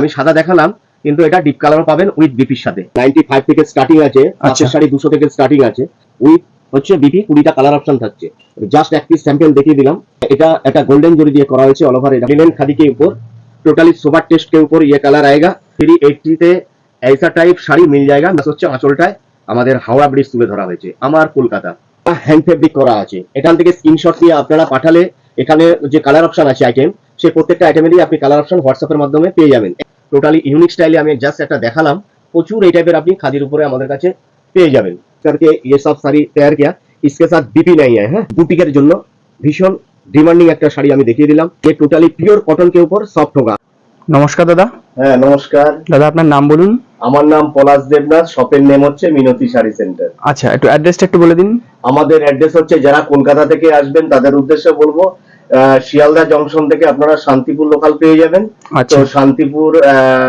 আমি সাদা দেখালাম কিন্তু এটা ডিপ কালার পাবেন উইথ বিপির সাথে। নাইনটি ফাইভ থেকে স্টার্টিং আছে আচ্ছা। পাঁচের শাড়ি দুশো থেকে স্টার্টিং আছে উইথ হচ্ছে বিপি কুড়িটা কালার অপশন থাকছে। জাস্ট একটি স্যাম্পেল দেখিয়ে দিলাম। এটা একটা গোল্ডেন জরি দিয়ে করা হয়েছে অল ওভার এটা। লিনেন খাদি কে উপর টোটালি সোভার টেস্ট কে উপর ইয়ে কালার আয়েগা। থ্রি এইটিতে এইসা টাইপ শাড়ি মিল জায়গা মেস হচ্ছে আঁচলটায় আমাদের হাওড়া ব্রিজ তুলে ধরা হয়েছে আমার কলকাতা। হ্যান্ড ফেব্রিক করা আছে। এখান থেকে স্ক্রিনশট নিয়ে আপনারা পাঠালে এখানে যে কালার অপশন আছে আইটেম সেই প্রত্যেকটা আইটেমেরই আপনি কালার অপশন হোয়াটসঅ্যাপের মাধ্যমে পেয়ে যাবেন টোটালি ইউনিক স্টাইলে আমি জাস্ট একটা দেখালাম প্রচুর এই টাইপের আপনি খাদির উপরে আমাদের কাছে পেয়ে যাবেন करके ये सब साड़ी तैयार किया इसके साथ बीपी नहीं है হ্যাঁ বুটিকের জন্য ভীষণ ডিমান্ডিং একটা শাড়ি আমি দেখিয়ে দিলাম ये टोटली प्योर कॉटन के ऊपर सॉफ्ट होगा নমস্কার দাদা হ্যাঁ নমস্কার দাদা আপনার নাম বলুন আমার নাম পলাশ দেবনাথ শপের নেম হচ্ছে মিনতি শাড়ি সেন্টার আচ্ছা একটু অ্যাড্রেসটা একটু বলে দিন আমাদের অ্যাড্রেস হচ্ছে যারা কলকাতা থেকে আসবেন তাদের উদ্দেশ্যে বলবো আহ, শিয়ালদা জংশন থেকে আপনারা শান্তিপুর লোকাল পেয়ে যাবেন। আচ্ছা। তো শান্তিপুর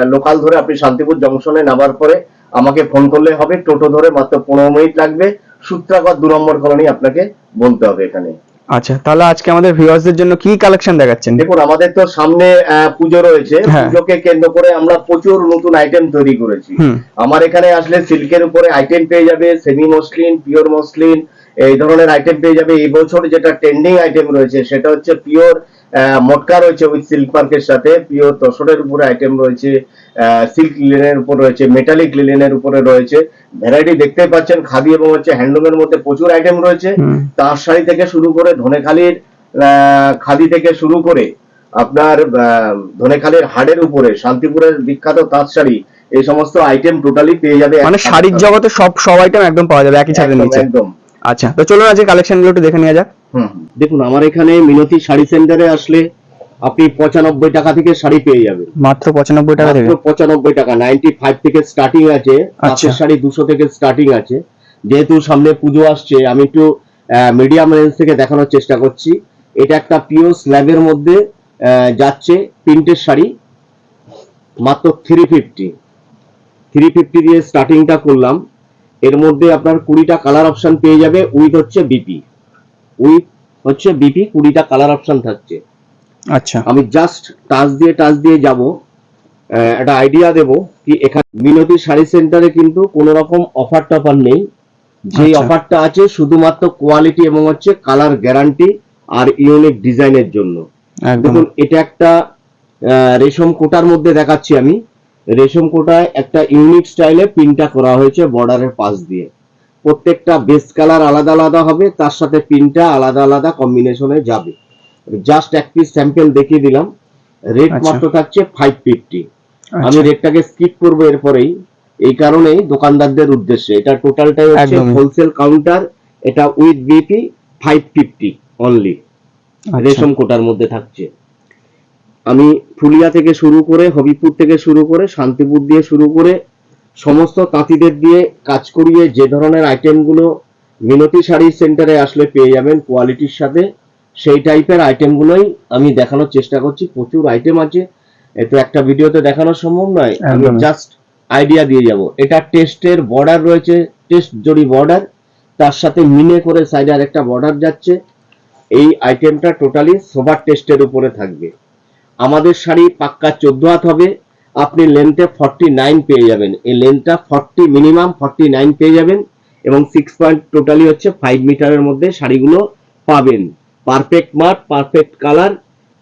লোকাল ধরে আপনি শান্তিপুর জংশনে নামার পরে আমাকে ফোন করলে হবে। টোটো ধরে মাত্র পনেরো মিনিট লাগবে। সূত্রাগত দু নম্বর কলোনি আপনাকে বলতে হবে এখানে। আচ্ছা তাহলে আজকে আমাদের ভিউয়ার্সদের জন্য কি কালেকশন দেখাচ্ছেন? দেখুন আমাদের তো সামনে আহ, পুজো রয়েছে। হ্যাঁ। পুজোকে কেন্দ্র করে আমরা প্রচুর নতুন আইটেম তৈরি করেছি। আমার এখানে আসলে সিল্কের উপরে আইটেম পেয়ে যাবে। সেমি মসলিন পিওর মসলিন এই ধরনের আইটেম পেয়ে যাবে। এই বছর যেটা ট্রেন্ডিং আইটেম রয়েছে সেটা হচ্ছে পিওর মটকা রয়েছে উইথ সিল্ক মার্কের সাথে। পিওর তসরের উপরে আইটেম রয়েছে সিল্ক লিলেনের উপর রয়েছে মেটালিক লিলেনের উপরে রয়েছে। ভ্যারাইটি দেখতে পাচ্ছেন খাদি এবং হচ্ছে হ্যান্ডলুমের মধ্যে প্রচুর আইটেম রয়েছে। তার শাড়ি থেকে শুরু করে ধনেখালির আহ, খাদি থেকে শুরু করে আপনার আহ, ধনেখালির হাড়ের উপরে শান্তিপুরের বিখ্যাত তাঁত শাড়ি এই সমস্ত আইটেম টোটালি পেয়ে যাবে মানে শাড়ির জগতে সব সব আইটেম একদম পাওয়া যাবে একই ছাদের নিচে। একদম। আচ্ছা তো চলুন আজকে কালেকশনগুলো একটু দেখে নেওয়া যাক। দেখুন আমার এখানে মিনতি শাড়ি সেন্টারে আসলে আপনি পঁচানব্বই টাকা থেকে শাড়ি পেয়ে যাবেন। মাত্র পঁচানব্বই টাকা মাত্র পঁচানব্বই টাকা নাইনটি ফাইভ থেকে স্টার্টিং আছে আচ্ছা। পাঁচের শাড়ি দুশো থেকে স্টার্টিং আছে। যেহেতু সামনে পুজো আসছে আমি একটু মিডিয়াম রেঞ্জ থেকে দেখানোর চেষ্টা করছি। এটা একটা পিওর স্ল্যাবের মধ্যে যাচ্ছে প্রিন্টের শাড়ি মাত্র থ্রি ফিফটি থ্রি ফিফটি দিয়ে স্টার্টিংটা করলাম। এর মধ্যে আপনার কুড়িটা কালার অপশন পেয়ে যাবে উইথ হচ্ছে বিপি উইথ হচ্ছে বিপি কুড়িটা কালার অপশন থাকছে। আচ্ছা। আমি জাস্ট টাচ দিয়ে টাচ দিয়ে যাব। একটা আইডিয়া দেব কি এখানে মিনতি শাড়ি সেন্টারে কিন্তু কোনো রকম অফার টফার নেই। যে আচ্ছা। অফারটা আছে শুধুমাত্র কোয়ালিটি এবং হচ্ছে কালার গ্যারান্টি আর ইউনিক ডিজাইনের জন্য। দেখুন এটা একটা আহ, রেশম কোটার মধ্যে দেখাচ্ছি আমি। রেশম কোটায় একটা ইউনিক স্টাইলে প্রিন্টটা করা হয়েছে বর্ডারের পাশ দিয়ে। প্রত্যেকটা বেস কালার আলাদা আলাদা হবে তার সাথে প্রিন্টটা আলাদা আলাদা কম্বিনেশনে যাবে। জাস্ট এক পিস স্যাম্পল দেখিয়ে দিলাম। রেট আচ্ছা। মাত্র থাকছে ফাইভ ফিফটি আমি আচ্ছা রেটটাকে স্কিপ করব এরপরেই। এই কারণেই দোকানদারদের উদ্দেশ্যে এটা টোটালটাই হচ্ছে। হোলসেল কাউন্টার এটা with BP five fifty only আচ্ছা। রেশম কোটার মধ্যে থাকছে। আমি ফুলিয়া থেকে শুরু করে হবিপুর থেকে শুরু করে শান্তিপুর দিয়ে শুরু করে সমস্ত তাঁতিদের দিয়ে কাজ করিয়ে যে ধরনের আইটেমগুলো মিনতি শাড়ি সেন্টারে আসলে পেয়ে যাবেন কোয়ালিটির সাথে সেই টাইপের আইটেমগুলোই আমি দেখানোর চেষ্টা করছি। প্রচুর আইটেম আছে। এ তো একটা ভিডিওতে দেখানো সম্ভব নয়। আমি জাস্ট আইডিয়া দিয়ে যাব। এটা টেস্টের বর্ডার রয়েছে টেস্ট জড়ি বর্ডার তার সাথে মিনে করে সাইডে আরেকটা বর্ডার যাচ্ছে। এই আইটেমটা টোটালি সোভার টেস্টের উপরে থাকবে। আমাদের শাড়ি পাক্কা চোদ্দ হাত হবে। আপনি লেন্থে ফর্টি নাইন পেয়ে যাবেন। এই লেন্থটা ফর্টি মিনিমাম ফর্টি নাইন পেয়ে যাবেন এবং সিক্স পয়েন্ট টোটালি হচ্ছে ফাইভ মিটারের মধ্যে শাড়িগুলো পাবেন। পারফেক্ট মাঠ পারফেক্ট কালার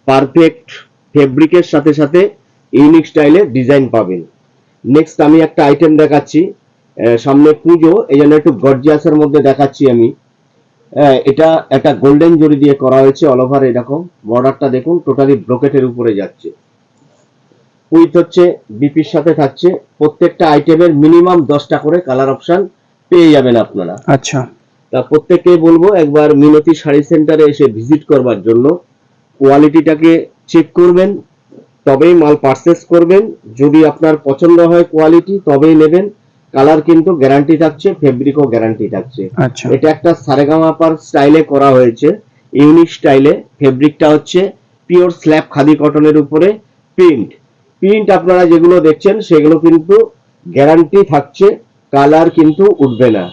পারফেক্ট ফেব্রিকের সাথে সাথে ইউনিক স্টাইলে ডিজাইন পাবেন। নেক্সট আমি একটা আইটেম দেখাচ্ছি। সামনে পুজো, এই জন্য একটু গর্জিয়াসের মধ্যে দেখাচ্ছি আমি। এটা একটা গোল্ডেন জরি দিয়ে করা হয়েছে অল ওভার এরকম বর্ডারটা দেখুন টোটালি ব্রোকেটের উপরে যাচ্ছে। উইথ হচ্ছে বিপির সাথে থাকছে প্রত্যেকটা আইটেমের মিনিমাম দশটা করে কালার অপশন পেয়ে যাবেন আপনারা। আচ্ছা। তা প্রত্যেককে বলব একবার মিনতি শাড়ি সেন্টারে এসে ভিজিট করবার জন্য কোয়ালিটিটাকে চেক করবেন তবেই মাল পারচেস করবেন যদি আপনার পছন্দ হয় কোয়ালিটি তবেই নেবেন। কালার কিন্তু গ্যারান্টি থাকছে ফেব্রিকও গ্যারান্টি থাকছে। আচ্ছা। এটা একটা সারেগামাপার স্টাইলে করা হয়েছে। ইউনিক স্টাইলে ফেব্রিকটা হচ্ছে পিওর স্ল্যাব খাদি কটনের উপরে প্রিন্ট প্রিন্ট আপনারা যেগুলো দেখছেন সেগুলো কিন্তু গ্যারান্টি থাকছে কালার কিন্তু উঠবে না।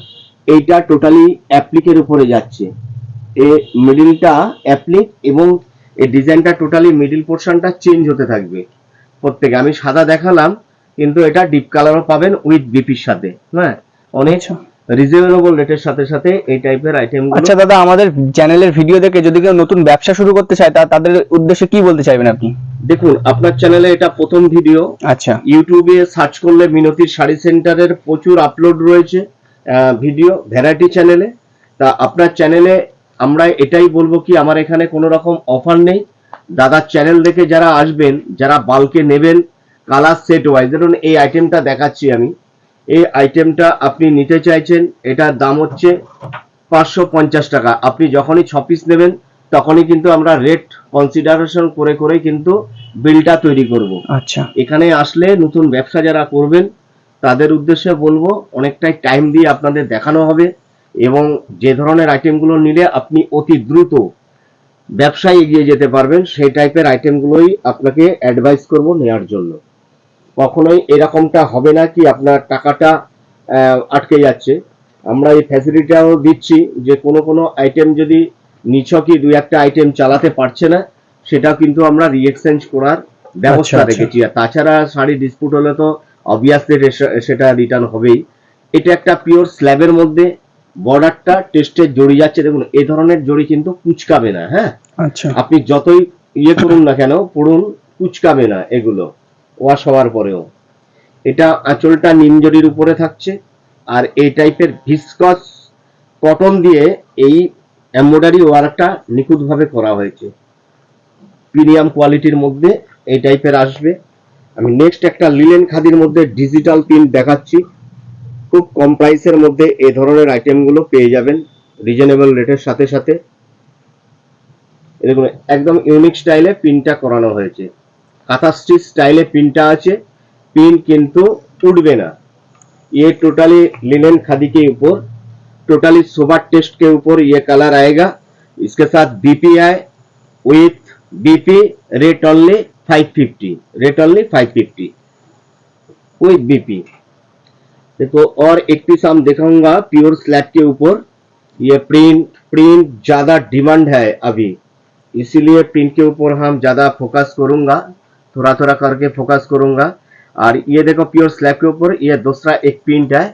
এইটা টোটালি অ্যাপ্লিকের উপরে যাচ্ছে। এ মিডিলটা অ্যাপ্লিক এবং এই ডিজাইনটা টোটালি মিডিল পোর্শনটা চেঞ্জ হতে থাকবে। প্রত্যেকে আমি সাদা দেখালাম কিন্তু এটা ডিপ কালারও পাবেন উইথ বিপির সাথে হ্যাঁ? অনেক আচ্ছা। রিজনেবল রেটের সাথে সাথে এই টাইপের আইটেম আচ্ছা দাদা আমাদের চ্যানেলের ভিডিও দেখে যদি কেউ নতুন ব্যবসা শুরু করতে চায় তা তাদের উদ্দেশ্যে কি বলতে চাইবেন আপনি? দেখুন আপনার চ্যানেলে এটা প্রথম ভিডিও আচ্ছা। ইউটিউবে সার্চ করলে মিনতির শাড়ি সেন্টারের প্রচুর আপলোড রয়েছে ভিডিও ভ্যারাইটি চ্যানেলে তা আপনার চ্যানেলে আমরা এটাই বলব কি আমার এখানে কোনো রকম অফার নেই। দাদার চ্যানেল দেখে যারা আসবেন যারা বাল্কে নেবেন কালার সেট ওয়াইজ। ধরুন এই আইটেমটা দেখাচ্ছি আমি। এই আইটেমটা আপনি নিতে চাইছেন এটার দাম হচ্ছে পাঁচশো পঞ্চাশ টাকা। আপনি যখনই ছ পিস নেবেন তখনই কিন্তু আমরা রেট কনসিডারেশন করে করে কিন্তু বিলটা তৈরি করব। আচ্ছা। এখানে আসলে নতুন ব্যবসা যারা করবেন তাদের উদ্দেশ্যে বলব অনেকটাই টাইম দিয়ে আপনাদের দেখানো হবে এবং যে ধরনের আইটেমগুলো নিলে আপনি অতি দ্রুত ব্যবসায় এগিয়ে যেতে পারবেন সেই টাইপের আইটেমগুলোই আপনাকে অ্যাডভাইস করব নেওয়ার জন্য। কখনোই এরকমটা হবে না কি আপনার টাকাটা আটকে যাচ্ছে। আমরা এই ফ্যাসিলিটিটাও দিচ্ছি যে কোনো কোনো আইটেম যদি নিছকই দুই একটা আইটেম চালাতে পারছে না সেটাও কিন্তু আমরা রিএক্সচেঞ্জ করার ব্যবস্থা আচ্ছা, আচ্ছা। রেখেছি। আর তাছাড়া শাড়ি ডিসপুট হলে তো অবভিয়াসলি সেটা রিটার্ন হবেই। এটা একটা পিওর স্ল্যাবের মধ্যে বর্ডারটা টেস্টে জড়ি যাচ্ছে। দেখুন এ ধরনের জড়ি কিন্তু কুচকাবে না হ্যাঁ? আচ্ছা। আপনি যতই ইয়ে করুন না কেন পড়ুন কুচকাবে না এগুলো। ওয়াশ হওয়ার পরেও। এটা আঁচলটা নিমজরির উপরে থাকছে, আর এই টাইপের ভিসকস কটন দিয়ে এই এমব্রয়ডারি ওয়ার্কটা নিখুঁতভাবে করা হয়েছে। প্রিমিয়াম কোয়ালিটির মধ্যে এই টাইপের আসবে। আমি নেক্সট একটা লিলেন খাদির মধ্যে ডিজিটাল প্রিন্ট দেখাচ্ছি। খুব কম প্রাইসের মধ্যে এই ধরনের আইটেমগুলো পেয়ে যাবেন রিজনেবল রেটের সাথে সাথে। এরকম একদম ইউনিক স্টাইলে প্রিন্টটা করানো হয়েছে। কাঁথা স্টিচ স্টাইলে পিনটা আছে पिन किंतु उड़बे ना ये टोटली लिनन खादी के ऊपर टोटली सुबह टेस्ट के ऊपर ये कलर आएगा इसके साथ बीपी आए with BP rate only 550 rate only 550 with BP देखो और एक पीस हम दिखाऊंगा प्योर स्लैब के ऊपर ये प्रिंट प्रिंट ज्यादा डिमांड है अभी इसीलिए प्रिंट के ऊपर हम ज्यादा फोकस करूंगा थोड़ा थोड़ा करके फोकस करूंगा और ये देखो प्योर स्लैब के ऊपर ये दूसरा एक प्रिंट है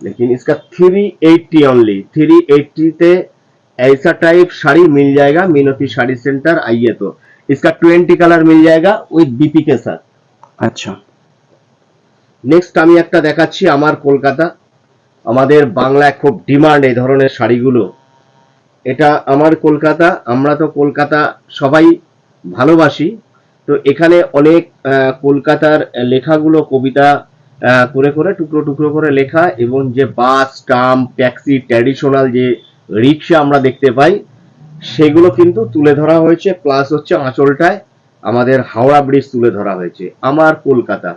लेकिन इसका three eighty only three eighty ते ऐसा टाइप साड़ी मिल जाएगा मीनती साड़ी सेंटर आइए तो इसका ट्वेंटी कलर मिल जाएगा विथ बीपी के साथ আচ্ছা নেক্সট আমি একটা দেখাচ্ছি আমার কলকাতা আমাদের বাংলায় খুব ডিমান্ড এই ধরনের শাড়িগুলো এটা আমার কলকাতা আমরা তো কলকাতা সবাই ভালোবাসি তো এখানে অনেক কলকাতার লেখাগুলো কবিতা করে করে, টুকরো টুকরো করে লেখা এবং যে বাস ট্রাম ট্যাক্সি, ট্র্যাডিশনাল যে রিক্সা আমরা দেখতে পাই, সেগুলো কিন্তু তুলে ধরা হয়েছে। প্লাস হচ্ছে আঁচলটায় আমাদের হাওড়া ব্রিজ তুলে ধরা হয়েছে, আমার কলকাতা।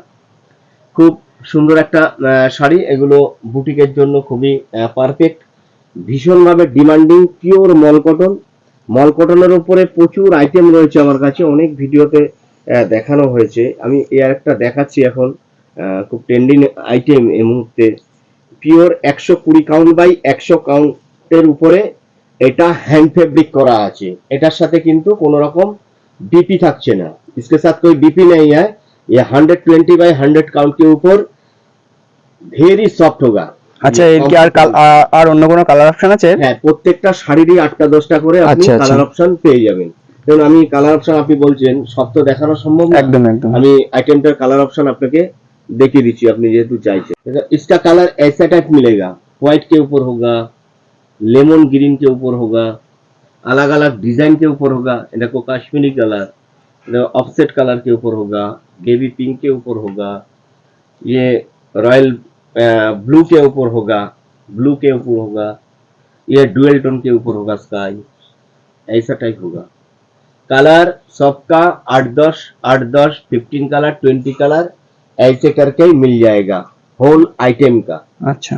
খুব সুন্দর একটা শাড়ি, এগুলো বুটিকের জন্য খুবই পারফেক্ট ভীষণভাবে demanding pure mul cotton mul কটনের উপরে প্রচুর আইটেম রয়েছে আমার কাছে, অনেক ভিডিওতে দেখানো হয়েছে আমি এর একটা দেখাচ্ছি এখন আহ, খুব ট্রেন্ডিং আইটেম এই মুহূর্তে পিওর একশো কুড়ি কাউন্ট বাই একশো কাউন্টের উপরে এটা হ্যান্ড ফেব্রিক করা আছে এটার সাথে কিন্তু কোনো রকম बीपी থাকছে না इसके साथ कोई बीपी नहीं है ये 120 बाय 100 काउंट के ऊपर वेरी सॉफ्ट होगा আচ্ছা ये এর কি আর কাল- আ- আর অন্য কোনো কালার অপশন আছে হ্যাঁ প্রত্যেকটা শাড়িরই আটটা দশটা করে আপনি আচ্ছা, আচ্ছা। কালার অপশন পেয়ে যাবেন যেমন আমি কালার অপশন আপনি বলছেন সব তো দেখানো সম্ভব একদম একদম। আমি আইটেমটার কালার অপশন আপনাকে দেখিয়ে দিচ্ছি আপনি যেহেতু চাইছেন। ইসটা কালার টাইপ মিলেগা। হোয়াইট কে উপর হোগা লেমন গ্রিন কে উপর হোগা আলাগ আলাগ ডিজাইন কে উপর হোগা এটা কো কাশ্মীরি কালার অফসেট কালার কে উপর হোগা বেবি পিঙ্ক কে উপর হোগা ইয়ে রয়্যাল ব্লু কে উপর হোগা ব্লু কে উপর হোগা ইয়ে ডুয়েল টোন কে উপর হোগা স্কাই এইসা টাইপ হোগা। कलर सबका आठ दस आठ दस फिफ्टीन कलर ट्वेंटी कलर ऐसे करके ही मिल जाएगा होल आइटम का আচ্ছা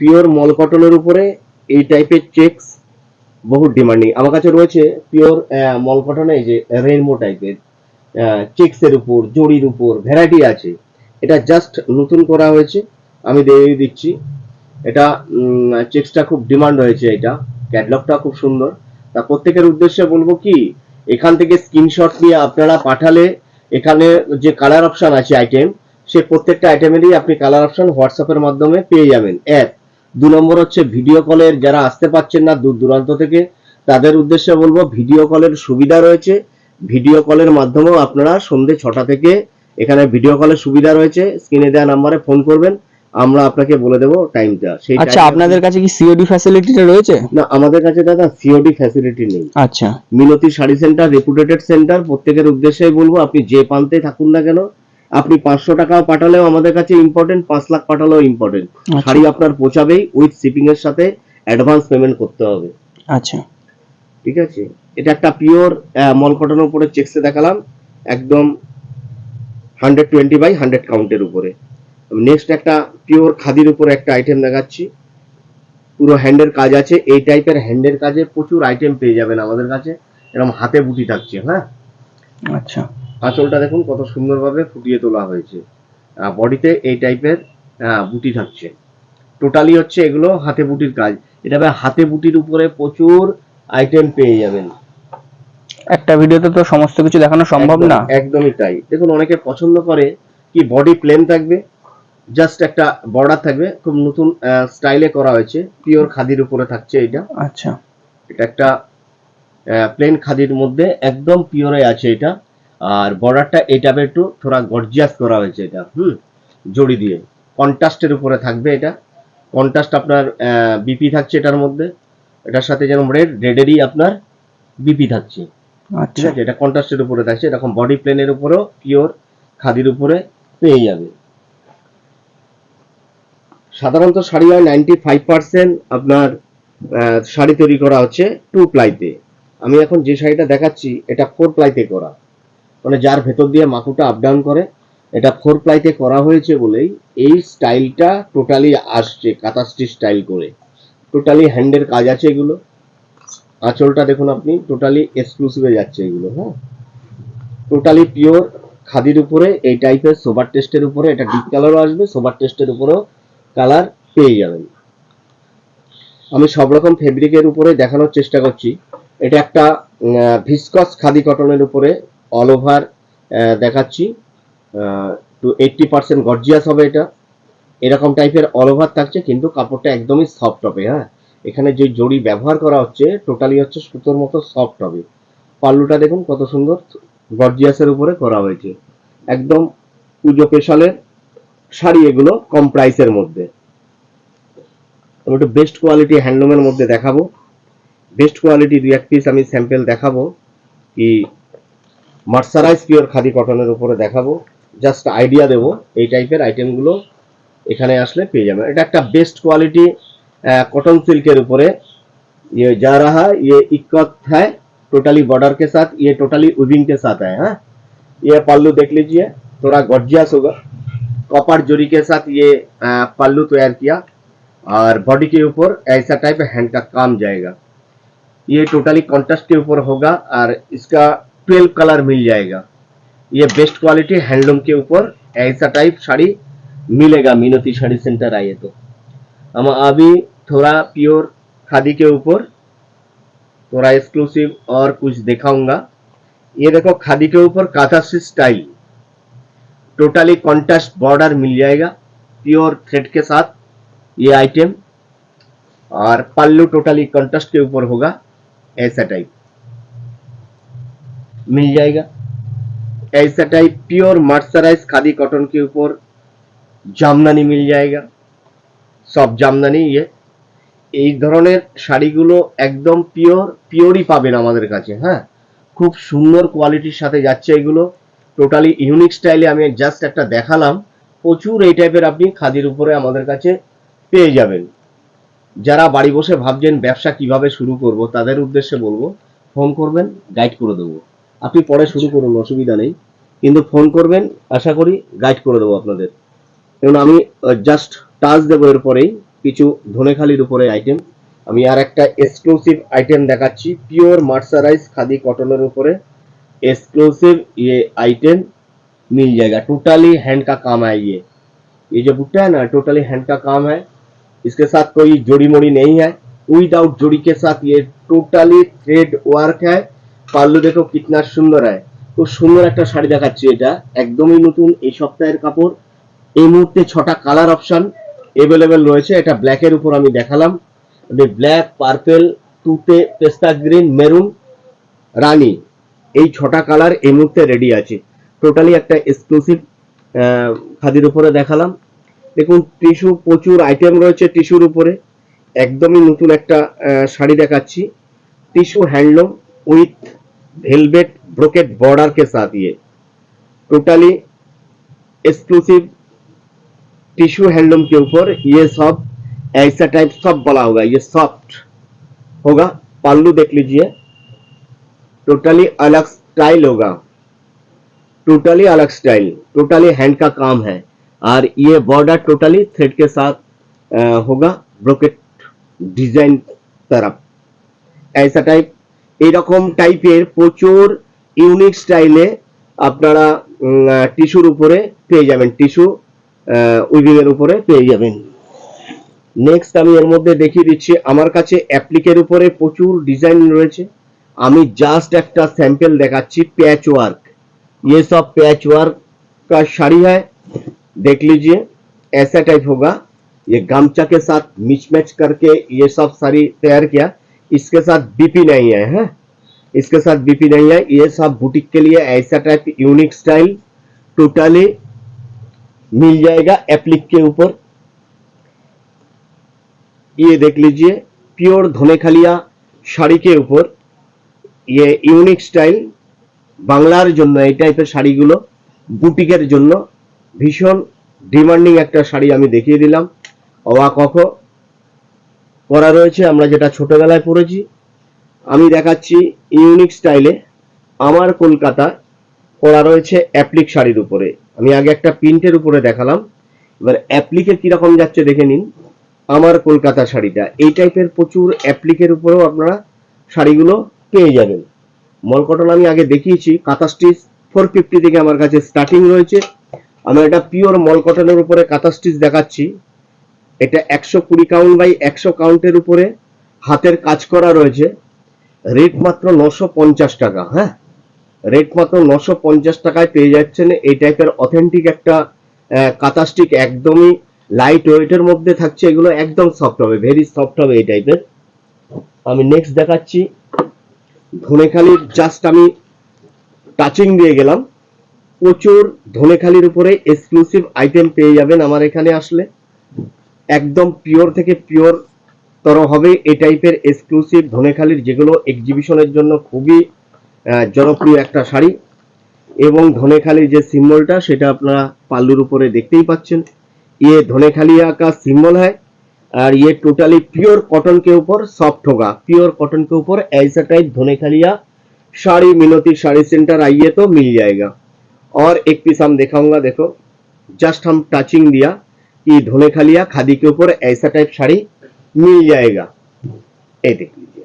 পিওর মল কটনের উপরে এই টাইপের চেকস বহু ডিমান্ডিং আমার কাছে রয়েছে পিওর মল কটনে এই যে রেইনবো টাইপের চেকস এর উপর জড়ির উপর ভ্যারাইটি আছে এটা জাস্ট নতুন করা হয়েছে আমি দিয়ে দিচ্ছি এটা চেকসটা খুব ডিমান্ড হয়েছে এটা ক্যাটলগটা খুব সুন্দর তা প্রত্যেকের উদ্দেশ্যে বলবো কি এখান থেকে স্ক্রিনশট নিয়ে আপনারা পাঠালে এখানে যে কালার অপশন আছে আইটেম সে প্রত্যেকটা আইটেমেরই আপনি কালার অপশন হোয়াটসঅ্যাপের মাধ্যমে পেয়ে যাবেন। এক, দু নম্বর হচ্ছে ভিডিও কলের যারা আসতে পারছেন না দূর দূরান্ত থেকে, তাদের উদ্দেশ্যে বলব ভিডিও কলের সুবিধা রয়েছে। ভিডিও কলের মাধ্যমেও আপনারা সন্ধে ছটা থেকে এখানে ভিডিও কলের সুবিধা রয়েছে। স্ক্রিনে দেওয়া নাম্বারে ফোন করবেন। আমরা আপনাকে বলে দেবো টাইমটা সেই আচ্ছা আপনাদের কাছে কি সিওডি ফ্যাসিলিটিটা রয়েছে? না আমাদের কাছে দাদা সিওডি ফ্যাসিলিটি নেই। আচ্ছা। Minati Sari centre reputed centre প্রত্যেকের উদ্দেশ্যেই বলব আপনি যে প্রান্তে থাকুন না কেন আপনি পাঁচশো টাকা পাঠালেও আমাদের কাছে ইম্পর্টেন্ট পাঁচ লাখ পাঠালেও ইম্পর্টেন্ট আচ্ছা। শাড়ি আপনার পৌঁছাবেই উইথ শিপিং এর সাথে অ্যাডভান্স পেমেন্ট করতে হবে। আচ্ছা। ঠিক আছে? এটা একটা পিওর মল কটনের উপরে চেক্সে দেখালাম একদম হান্ড্রেড টোয়েন্টি বাই হান্ড্রেড কাউন্টের উপরে। নেক্সট একটা পিওর খাদির উপরে একটা আইটেম দেখাচ্ছি। পুরো হ্যান্ডের কাজ আছে। এই টাইপের হ্যান্ডের কাজে প্রচুর আইটেম পেয়ে যাবেন আমাদের কাছে। এরকম হাতে বুটি থাকছে হ্যাঁ? আচ্ছা। আঁচলটা দেখুন কত সুন্দরভাবে ফুটিয়ে তোলা হয়েছে। বডিতে এই টাইপের বুটি থাকছে। টোটালি হচ্ছে এগুলো হাতে বুটির কাজ। এটা হাতে বুটির উপরে প্রচুর আইটেম পেয়ে যাবেন। একটা ভিডিওতে তো সমস্ত কিছু দেখানো সম্ভব না। একদমই তাই। দেখুন অনেকে পছন্দ করে কি বডি প্লেন থাকবে? জাস্ট একটা বর্ডার থাকবে খুব নতুন স্টাইলে করা হয়েছে পিওর খাদির উপরে থাকছে এটা। আচ্ছা। এটা একটা প্লেন খাদির মধ্যে একদম পিওরে আছে এটা। আর বর্ডারটা এটা একটু থোড়া গর্জিয়াস করা হয়েছে এটা হুম জড়ি দিয়ে। কন্ট্রাস্টের উপরে থাকবে এটা। কন্ট্রাস্ট আপনার বিপি থাকছে এটার মধ্যে। এটার সাথে যেরকম রেড রেডেরই আপনার বিপি থাকছে। ঠিক আচ্ছা আছে? এটা কন্ট্রাস্টের উপরে থাকছে। এরকম বডি প্লেনের উপরেও পিওর খাদির উপরে পেয়ে যাবে। সাধারণত শাড়ি হয় নাইনটি ফাইভ পার্সেন্ট আপনার শাড়ি তৈরি করা হচ্ছে টু প্লাইতে আমি এখন যে শাড়িটা দেখাচ্ছি, এটা ফোর প্লাইতে করা। মানে যার ভেতর দিয়ে মাকুটা আপ ডাউন করে, এটা ফোর প্লাইতে করা হয়েছে বলেই এই স্টাইলটা টোটালি আসছে কাতাস্টি স্টাইল করে। টোটালি হ্যান্ডের কাজ আছে এগুলো। আঁচলটা দেখুন আপনি টোটালি এক্সক্লুসিভে যাচ্ছে এগুলো হ্যাঁ। টোটালি পিওর খাদির উপরে, এই টাইপের সোবার টেস্টের উপরে, এটা ডিপ কালারও আসবে সোবার টেস্টের উপরেও কালার পেয়ে যাবেন। আমি সব রকম ফেব্রিকের উপরে দেখানোর চেষ্টা করছি। এটা একটা ভিসকস খাদি কটনের উপরে অল ওভার দেখাচ্ছি। টু এইটটি পার্সেন্ট গর্জিয়াস হবে এটা। এরকম টাইপের অল ওভার থাকছে, কিন্তু কাপড়টা একদমই সফট হবে হ্যাঁ। এখানে যে জড়ি ব্যবহার করা হচ্ছে টোটালি হচ্ছে সুতোর মতো সফট হবে। পাল্লুটা দেখুন কত সুন্দর গর্জিয়াসের উপরে করা হয়েছে। একদম পুজো স্পেশালের শাড়ি এগুলো কম প্রাইসের মধ্যে আমি একটু বেস্ট কোয়ালিটি হ্যান্ডলুমের মধ্যে দেখাবো বেস্ট কোয়ালিটি দু এক পিস আমি স্যাম্পল দেখাবো কি মার্সারাইজ পিওর খাদি কটনের উপরে দেখাবো জাস্ট আইডিয়া দেবো এই টাইপের আইটেমগুলো এখানে আসলে পেয়ে যাবেন এটা একটা বেস্ট কোয়ালিটি कॉटन सिल्क के ऊपर है ये जा रहा ये इक्कत है टोटली बॉर्डर के साथ ये टोटली उबिंग के साथ है हाँ ये पल्लू देख लीजिए थोड़ा गॉर्जियस होगा कॉपर जोरी के साथ ये पल्लू तैयार किया और बॉडी के ऊपर ऐसा टाइप हैंड का काम जाएगा। ये टोटली कॉन्ट्रास्ट के ऊपर होगा और इसका ट्वेल्व कलर मिल जाएगा। ये बेस्ट क्वालिटी हैंडलूम के ऊपर ऐसा टाइप साड़ी मिलेगा, मीनती साड़ी सेंटर आइए तो। हम अभी थोड़ा प्योर खादी के ऊपर, थोड़ा एक्सक्लूसिव और कुछ दिखाऊँगा। ये देखो खादी के ऊपर काथासी स्टाइल टोटली कॉन्ट्रास्ट बॉर्डर मिल जाएगा प्योर थ्रेड के साथ ये आइटम और पल्लू टोटली कॉन्ट्रास्ट के ऊपर होगा ऐसा टाइप मिल जाएगा ऐसा type pure mercerise khadi cotton के ऊपर जामदानी मिल जाएगा সব জামদানি ইয়ে এই ধরনের শাড়িগুলো একদম পিওর পিওরই পাবেন আমাদের কাছে হ্যাঁ খুব সুন্দর কোয়ালিটির সাথে যাচ্ছে এগুলো টোটালি ইউনিক স্টাইলে আমি জাস্ট একটা দেখালাম। প্রচুর এই টাইপের আপনি খাদির উপরে আমাদের কাছে পেয়ে যাবেন। যারা বাড়ি বসে ভাবছেন ব্যবসা কীভাবে শুরু করব, তাদের উদ্দেশ্যে বলব ফোন করবেন গাইড করে দেবো। আপনি পরে শুরু করুন, অসুবিধা নেই। কিন্তু ফোন করবেন, আশা করি গাইড করে দেবো আপনাদের। এবং আমি জাস্ট টাচ দেবো এরপরেই, কিছু ধনেখালির উপরে আইটেম আমি আর একটা এক্সক্লুসিভ আইটেম দেখাচ্ছি পিওর মার্সারাইজ খাদি কটনের উপরে। एक्सक्लूसिव ये आइटम मिल जाएगा टोटली हैंड का काम है ये ये जो बुट्टा है ना टोटली हैंड का काम है इसके साथ कोई जोड़ी मोड़ी नहीं है विदाउट जोड़ी के साथ ये टोटली थ्रेड वर्क है पाल्लू देखो कितना सुंदर है খুব সুন্দর একটা শাড়ি দেখাচ্ছি এটা একদমই নতুন এই সপ্তাহের কাপড় এই মুহূর্তে ছটা কালার অপশন এভেলেবেল রয়েছে এটা ব্ল্যাকের উপর আমি দেখালাম ব্ল্যাক পার্পেল তুতে পেস্তা গ্রিন মেরুন রানী এই ছটা কালার এই মুহূর্তে রেডি আছে টোটালি একটা এক্সক্লুসিভ খাদির উপরে দেখালাম দেখুন টিস্যু প্রচুর আইটেম রয়েছে টিস্যুর উপরে একদমই নতুন একটা আহ, শাড়ি দেখাচ্ছি tissue handloom with velvet brocade border के साथ ये टोटली एक्सक्लूसिव टिश्यू हैंडलूम के ऊपर ये सब ऐसा टाइप सब बना होगा ये सॉफ्ट होगा पल्लू देख लीजिए टोटली अलग स्टाइल होगा टोटली अलग स्टाइल टोटली हैंड का काम है और ये बॉर्डर टोटली थ्रेड के साथ अ, होगा ब्रोकेट डिजाइन तरफ ऐसा টাইপ এরকম টাইপের প্রচুর ইউনিক স্টাইলে আপনারা টিস্যুর উপরে পেয়ে যাবেন টিস্যু উইভিং এর উপরে পেয়ে যাবেন নেক্সট আমি এর মধ্যে দেখিয়ে দিচ্ছি আমার কাছে অ্যাপ্লিকের উপরে প্রচুর ডিজাইন রয়েছে আমি জাস্ট একটা স্যাম্পল দেখাচ্ছি প্যাচ ওয়ার্ক ये सब पैच वर्क का साड़ी है देख लीजिए ऐसा टाइप होगा ये गमछा के साथ मिच मैच करके ये सब साड़ी तैयार किया इसके साथ बीपी नहीं है, है इसके साथ बीपी नहीं है ये सब बुटीक के लिए ऐसा टाइप यूनिक स्टाइल टोटली मिल जाएगा एप्लिक के ऊपर ये देख लीजिए प्योर धोने खलिया শাড়ি के ऊपर ये ইউনিক স্টাইল বাংলার জন্য এই টাইপের শাড়িগুলো বুটিকের জন্য ভীষণ ডিমান্ডিং একটা শাড়ি আমি দেখিয়ে দিলাম। অবাক কখ করা রয়েছে, আমরা যেটা ছোটবেলায় পড়েছি আমি দেখাচ্ছি ইউনিক স্টাইলে আমার কলকাতা করা রয়েছে অ্যাপ্লিক শাড়ির উপরে। আমি আগে একটা প্রিন্টের উপরে দেখালাম। এবার অ্যাপ্লিকে কীরকম যাচ্ছে দেখে নিন। আমার কলকাতা শাড়িটা। এই টাইপের প্রচুর অ্যাপ্লিকের উপরেও আপনারা শাড়িগুলো পেয়ে যাবেন। মল কটন আমি আগে দেখিয়েছি কাঁথা স্টিচ ফোর ফিফটি থেকে আমার কাছে স্টার্টিং রয়েছে। আমি এটা পিওর মল কটনের উপরে কাঁথা স্টিচ দেখাচ্ছি। এটা একশো কুড়ি কাউন্ট বাই একশো কাউন্টের উপরে হাতের কাজ করা রয়েছে। রেট মাত্র নশো পঞ্চাশ টাকা হ্যাঁ? রেট মাত্র নশো পঞ্চাশ টাকায় পেয়ে যাচ্ছেন। এই টাইপের অথেন্টিক একটা কাঁথা স্টিক একদমই লাইট ওয়েটের মধ্যে থাকছে। এগুলো একদম সফট হবে ভেরি সফট হবে এই টাইপের আমি নেক্সট দেখাচ্ছি। ধনেখালির জাস্ট আমি টাচিং দিয়ে গেলাম। প্রচুর ধনেখালির উপরে এক্সক্লুসিভ আইটেম পেয়ে যাবেন আমার এখানে আসলে। একদম পিওর থেকে পিওর তর হবে এই টাইপের এক্সক্লুসিভ ধনেখালির যেগুলো এক্সিবিশনের জন্য খুবই জনপ্রিয় একটা শাড়ি। এবং ধনেখালির যে সিম্বলটা সেটা আপনারা পাল্লুর উপরে দেখতেই পাচ্ছেন। ইয়ে ধনেখালি আঁকা সিম্বল হয়। और ये टोटली प्योर कॉटन के ऊपर सॉफ्ट होगा प्योर कॉटन के ऊपर ऐसा टाइप धोनेखालिया साड़ी मिनती साड़ी सेंटर आइए तो मिल जाएगा और एक पीस हम दिखाऊंगा देखो जस्ट हम टचिंग दिया कि धोनेखालिया खादी के ऊपर ऐसा टाइप साड़ी मिल जाएगा ये देख लीजिए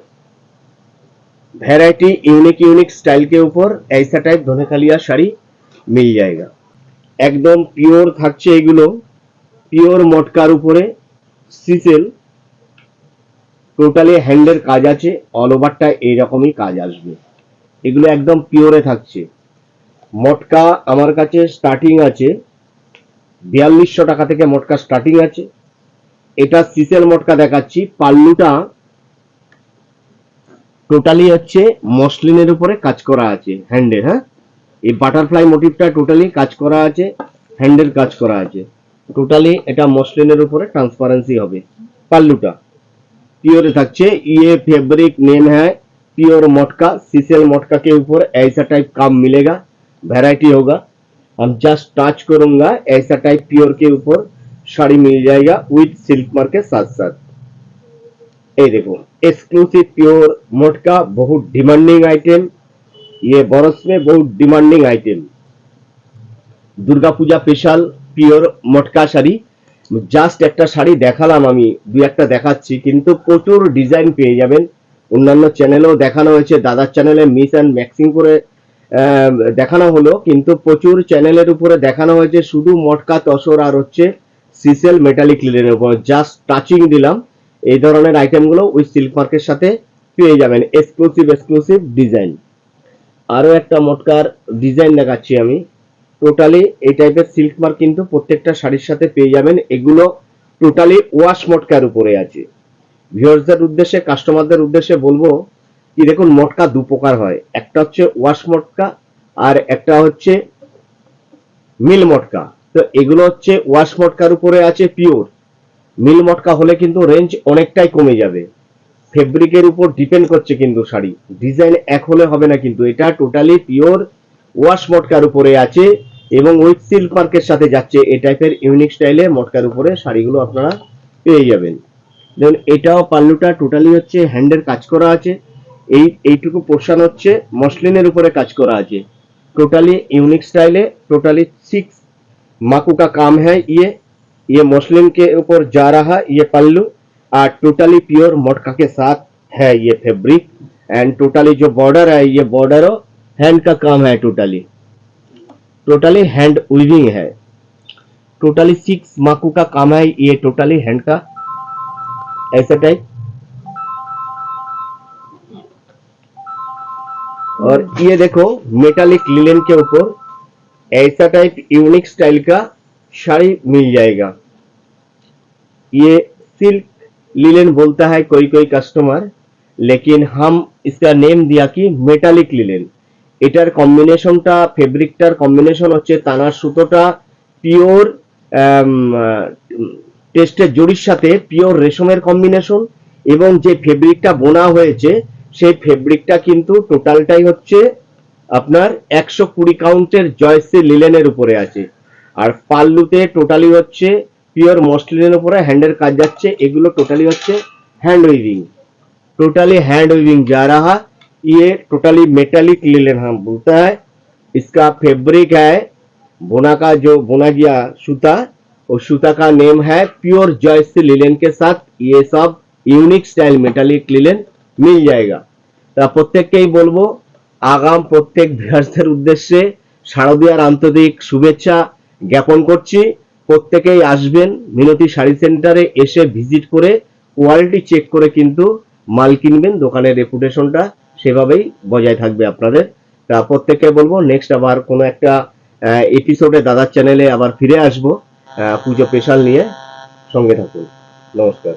वैरायटी यूनिक यूनिक स्टाइल के ऊपर ऐसा टाइप धोनेखालिया শাড়ি মিল जाएगा একদম পিওর থাকছে এগুলো পিওর মটকার উপরে সিসেল টোটালি হ্যান্ডের কাজ আছে অল ওভারটা এইরকমই কাজ আসবে। এগুলো একদম পিওরে থাকছে। মটকা আমার কাছে স্টার্টিং আছে, বিয়াল্লিশশো টাকা থেকে মটকা স্টার্টিং আছে। এটা সিসেল মটকা দেখাচ্ছি, পাল্লুটা টোটালি হচ্ছে মসলিনের উপরে কাজ করা আছে হ্যান্ডের হ্যাঁ? এই বাটারফ্লাই মোটিভটা টোটালি কাজ করা আছে হ্যান্ডের কাজ করা আছে। টোটালি এটা মসলিনের উপরে ट्रांसपेरेंसी হবে পাল্লুটা पियोर থাকছে ये फैब्रिक नेम है प्योर मटका सीसेल मटका के ऊपर ऐसा टाइप काम मिलेगा वैरायटी होगा हम जस्ट टच करूंगा ऐसा टाइप प्योर के ऊपर साड़ी मिल जाएगा विथ सिल्क मार्क के साथ साथ ये देखो एक्सक्लूसिव प्योर मटका बहुत डिमांडिंग आइटम ये बरस में बहुत demanding item Durga Puja special pure matka sari. Just একটা শাড়ি দেখালাম আমি দুই একটা দেখাচ্ছি, কিন্তু প্রচুর ডিজাইন পেয়ে যাবেন। অন্যান্য চ্যানেলেও দেখানো হয়েছে, দাদার চ্যানেলে মিস অ্যান্ড ম্যাক্সিং করে দেখানো হলো, কিন্তু প্রচুর চ্যানেলের উপরে দেখানো হয়েছে, শুধু মটকা, তসর আর হচ্ছে সিসেল মেটালিক লিলের উপর। জাস্ট টাচিং দিলাম, এই ধরনের আইটেমগুলো ওই সিল্ক মার্কের সাথে পেয়ে যাবেন এক্সক্লুসিভ এক্সক্লুসিভ ডিজাইন আরও একটা মটকার ডিজাইন দেখাচ্ছি আমি। টোটালি এই টাইপের সিল্ক মার্ক কিন্তু প্রত্যেকটা শাড়ির সাথে পেয়ে যাবেন। এগুলো টোটালি ওয়াশ মটকার উপরে আছে। ভিউয়ার্সদের উদ্দেশ্যে কাস্টমারদের উদ্দেশ্যে বলব কি দেখুন মটকা দু প্রকার হয়। একটা হচ্ছে ওয়াশ মটকা আর একটা হচ্ছে মিল মটকা তো এগুলো হচ্ছে ওয়াশ মটকার উপরে আছে পিওর মিল মটকা হলে কিন্তু রেঞ্জ অনেকটাই কমে যাবে। ফেব্রিকের উপর ডিপেন্ড করছে কিন্তু শাড়ি। ডিজাইন এক হলে হবে না কিন্তু। এটা টোটালি পিওর ওয়াশ মটকার উপরে আছে। এবং উইথ সিল্ক মার্কের সাথে যাচ্ছে এই টাইপের ইউনিক স্টাইলে মটকার উপরে শাড়িগুলো আপনারা পেয়ে যাবেন দেখুন এটাও পাল্লুটা টোটালি হচ্ছে হ্যান্ডের কাজ করা আছে এই এইটুকু পোর্শন হচ্ছে মসলিনের উপরে কাজ করা আছে टोटली यूनिक स्टाइल है टोटली सिक्स माकू का काम है ये ये मसलिन के ऊपर जा रहा ये पल्लू और टोटली प्योर मटका के साथ है ये फैब्रिक एंड टोटली जो बॉर्डर है ये बॉर्डर हैंड का काम है टोटली टोटली हैंड वीविंग है। टोटली सिक्स माकू का काम है ये टोटली हैंड का। ऐसा टाइप और ये देखो मेटालिक लिलन के ऊपर ऐसा टाइप यूनिक स्टाइल का साड़ी मिल जाएगा। ये सिल्क लिलन बोलता है कोई कोई कस्टमर लेकिन हम इसका नेम दिया कि मेटालिक लिलन এটার কম্বিনেশনটা ফেব্রিকটার কম্বিনেশন হচ্ছে তানার সুতোটা পিওর টেস্টের জড়ির সাথে পিওর রেশমের কম্বিনেশন এবং যে ফেব্রিকটা বোনা হয়েছে, সেই ফেব্রিকটা কিন্তু টোটালটাই হচ্ছে আপনার একশো কুড়ি কাউন্টের জয়সি লিলেনের উপরে আছে। আর পাল্লুতে টোটালি হচ্ছে পিওর মসলিনের উপরে হ্যান্ডের কাজ যাচ্ছে, এগুলো টোটালি হচ্ছে hand weaving totally hand weaving যা রাহা ये टोटली मेटालिक लिलन हम बोलता है इसका फैब्रिक है बोना का जो बोना गया सूता वो सूता का नेम है प्योर जॉयस लिलन के साथ ये सब यूनिक स्टाइल मेटालिक लिलन মিল জায়গা তা প্রত্যেককেই বলবো আগাম প্রত্যেক ভিউয়ার্সদের উদ্দেশ্যে শারদীয়ার আন্তরিক শুভেচ্ছা জ্ঞাপন করছি প্রত্যেকেই আসবেন মিনতি শাড়ি সেন্টারে এসে ভিজিট করে কোয়ালিটি চেক করে কিন্তু মাল কিনবেন দোকানের রেপুটেশনটা সেভাবেই বজায় থাকবে আপনাদের। তা প্রত্যেককে বলব নেক্সট আবার কোনো একটা এপিসোডে দাদার চ্যানেলে আবার ফিরে আসব। পুজো স্পেশাল নিয়ে সঙ্গে থাকুন। নমস্কার।